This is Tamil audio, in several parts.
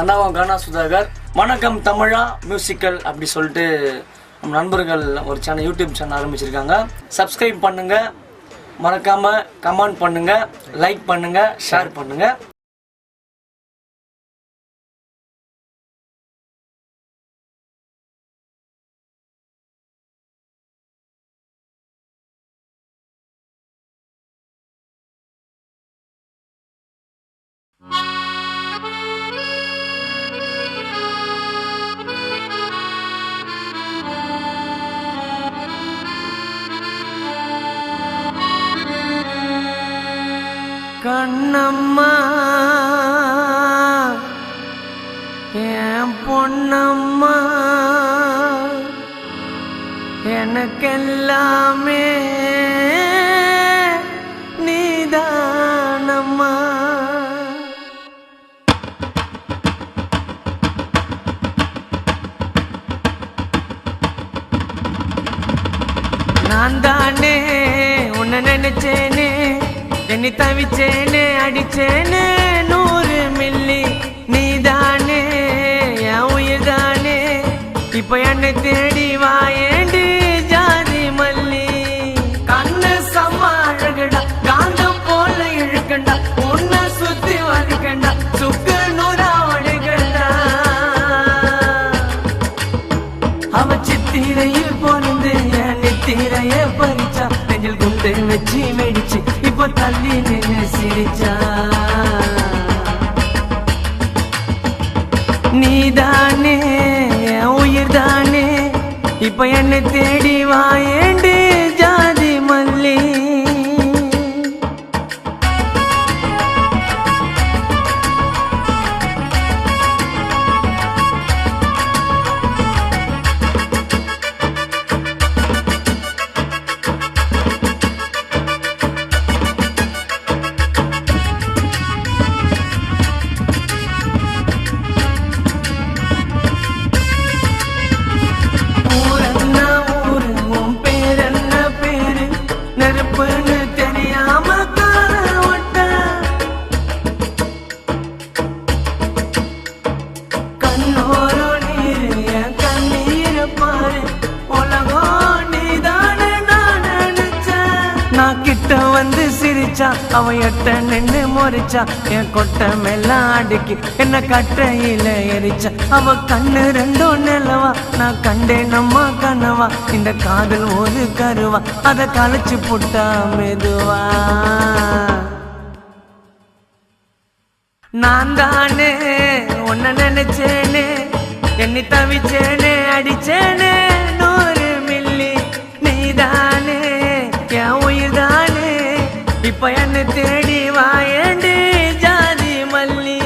அண்ணாவும் கானா சுதாகர். வணக்கம் தமிழா மியூசிக்கல் அப்படி சொல்லிட்டு நம்ம நண்பர்கள் ஒரு சேனல் யூடியூப் சேனல் ஆரம்பிச்சிருக்காங்க. சப்ஸ்கிரைப் பண்ணுங்க. மறக்காம கமெண்ட் பண்ணுங்க லைக் பண்ணுங்க ஷேர் பண்ணுங்க. கண்ணம்மா என் பொண்ணம்மா எனக்கெல்லாமே நீதானம்மா. நான் தானே உன்னை நினைச்சேன். என்னை தவிச்சேனே அடிச்சேனே நூறு மில்லி. நீதானே என் உயிர் தானே இப்ப என்னை தேடி வாயேண்டி ஜாதி மல்லி. கண்ணு சம்மா அழகுடா காந்தம் போல இழுக்கண்டா. உன்னை சுத்தி வலிக்கண்டா சுக்கு நூறா ஒழுகண்டா அவ சித்திரையில் பொருந்து என் நித்திரையே பறிச்சா. நெஞ்சில் குண்டு வச்சு வெடிச்சு தள்ளி நின்று சிரிச்சா. நீதானே என் உயிர் தானே இப்ப என்னை தேடி வாயேண்டு வந்து சிரிச்சா அவ எட்ட நின்று முறைச்சா என் கொட்டம் எல்லாம் அடுக்கி என்ன கட்டையில எரிச்சா. அவ கண்ணு ரெண்டும் நிலவா நான் கண்டேன் நம்ம கனவா இந்த காதல் ஒரு கருவா அத கலைச்சு புட்டா மெதுவா. நான் தானே உன்ன நினைச்சேனே என்னை தவிச்சேனே அடிச்சேனே. இப்ப தேடி வாயண்டு ஜாதி மல்லி.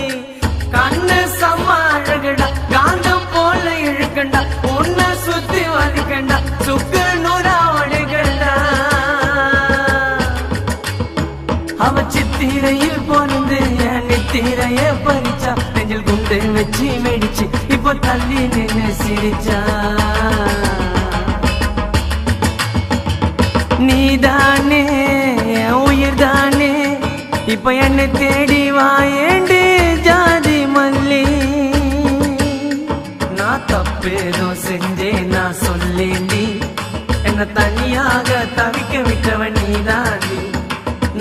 கண்ணு செம்ம அழகுடா காந்தம் போல இழுக்கண்டா உன்னை சுத்தி வலிக்கண்டா சுக்கு நூறா ஒழுகண்டா அவ சித்திரையில் பொருந்து என் நித்திரைய பறிச்சா நெஞ்சில் குண்டு வச்சு மெடிச்சு இப்போ தள்ளி நின்று சிரிச்சா. நீதானே இப்ப என்னை தேடி வாயேண்டு ஜாதி மல்லி. நான் தப்பேதோ செஞ்சேன் நான் சொல்லேண்டி என்ன தனியாக தவிக்க விட்டவன் நீதாண்டி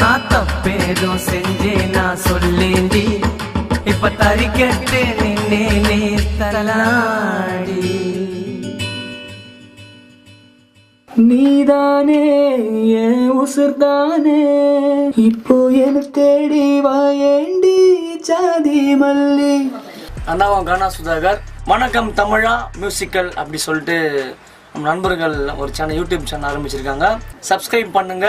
நான் தப்பேதோ செஞ்சேன் நான் சொல்லேண்டி இப்ப தரிக்கட்டு நின்னே நீ தலாடி நீதானே என் உசுர்தானே இப்போ என தேடி வாயேண்டி ஜாதி மல்லி? அண்ணாவும் கானா சுதாகர். வணக்கம் தமிழா மியூசிக்கல் அப்படி சொல்லிட்டு நம்ம நண்பர்கள் ஒரு சேனல் யூடியூப் சேனல் ஆரம்பிச்சிருக்காங்க. சப்ஸ்கிரைப் பண்ணுங்க.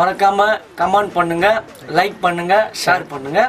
மறக்காம கமெண்ட் பண்ணுங்க லைக் பண்ணுங்க ஷேர் பண்ணுங்க.